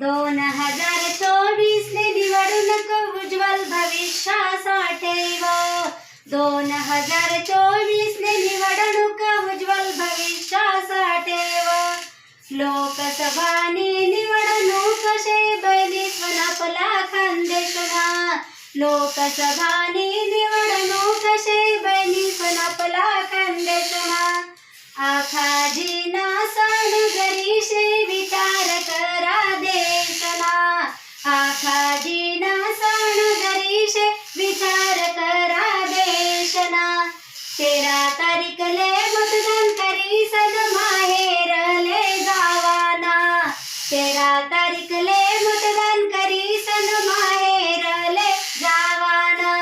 दोन हजार चोवीस ने निवडणूक उज्ज्वल भविष्यासाठी ठेव दोन हजार चोवीस ने निवडणूक उज्ज्वल भविष्यासाठी ठेव लोकसभानी निवडणूक शे बहिणीस्वन आपला खानदेशना लोकसभानी तेरा तारीखले मतदान करी सन माहेरले गावाना तेरा तारीखले मतदान करी सन माहेरले गावाना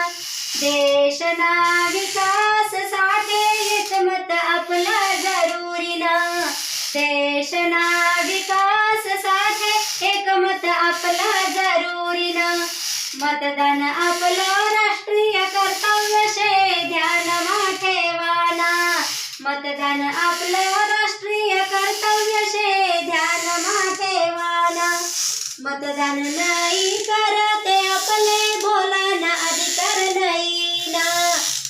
देशना विकाससाठी एकमत आपला जरुरी ना. देशना विकाससाठी एकमत आपला जरुरी ना. मतदान आपलं राष्ट्रीय मतदान आपलं राष्ट्रीय कर्तव्य शे ध्यान ठेवाना मतदान नाही करते आपले बोलाना अधिकार नाही ना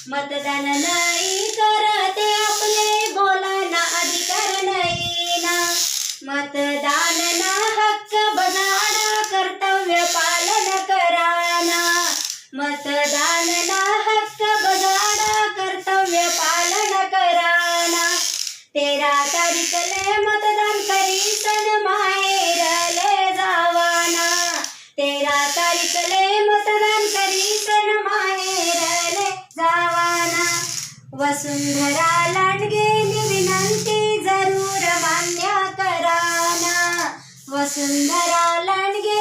मतदान नाही करते आपले बोलाना अधिकार नाही ना मतदान ना हक्क बजाडा कर्तव्य पालन कराना. मतदान ना तेरा तारीखले मतदान करीसन माहेरले जावाना. तेरा तारीखले मतदान करीसन माहेरले जावाना. वसुंधरा लांडगेनी विनंती जरूर मान्य कराना. वसुंधरा लांडगे